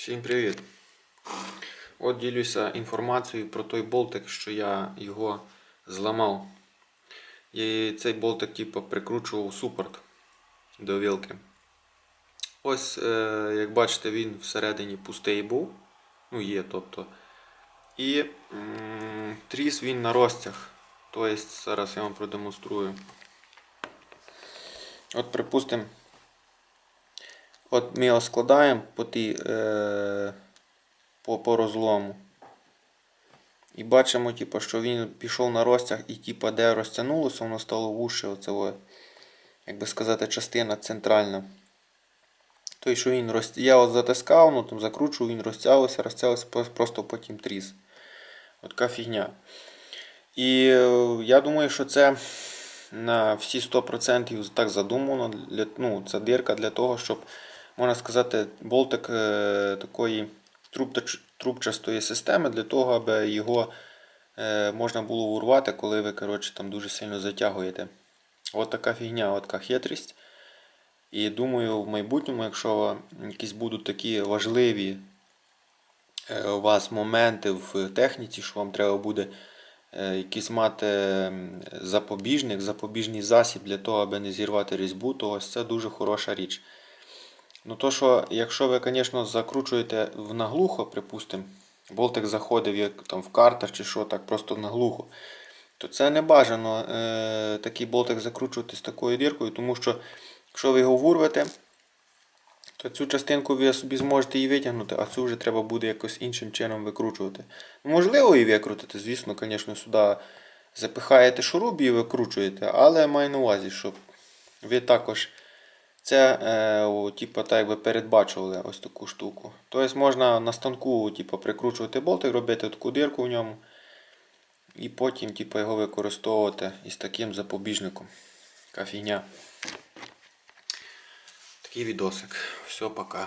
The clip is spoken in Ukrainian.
Всім привіт! От ділюся інформацією про той болтик, що я його зламав. І цей болтик типу, прикручував супорт до вілки. Ось, е, як бачите, він всередині пустий був. Ну, є, тобто. І тріс він на розтяг. Тобто, зараз я вам продемонструю. От, припустимо, От ми його складаємо по, тій, е, по, по розлому. І бачимо, типу, що він пішов на розтяг і типу, де розтягнулося, воно стало вуще, оце, як би сказати, частина центральна. Той, що він роз... Я от затискав, ну, там закручував, він розтягувався, розтягувався, просто потім тріс. От така фігня. І е, я думаю, що це на всі 100% так задумано. Для, ну, це дирка для того, щоб, можна сказати, болтик е, такої трубчастої системи, для того, аби його е, можна було урвати, коли ви коротше, там дуже сильно затягуєте. От така фігня, от така хитрість. І думаю, в майбутньому, якщо якісь будуть такі важливі е, у вас моменти в техніці, що вам треба буде якийсь мати запобіжник, запобіжний засіб для того, аби не зірвати різьбу, то ось це дуже хороша річ. Ну то, що якщо ви, звісно, закручуєте в наглухо, припустимо, болтик заходив як там в картах чи що, так просто в наглухо, то це не бажано е, такий болтик закручувати з такою діркою, тому що якщо ви його вурвете, то цю частинку ви собі зможете її витягнути, а цю вже треба буде якось іншим чином викручувати. Можливо, і викрутити, звісно, звісно, сюди запихаєте шуруб і викручуєте, але маю на увазі, щоб ви також це е, типу, так якби передбачували ось таку штуку. Тобто можна на станку типу, прикручувати болтик, робити таку дирку в ньому. І потім типу, його використовувати із таким запобіжником. Така фігня. Такий відосик. Все, пока.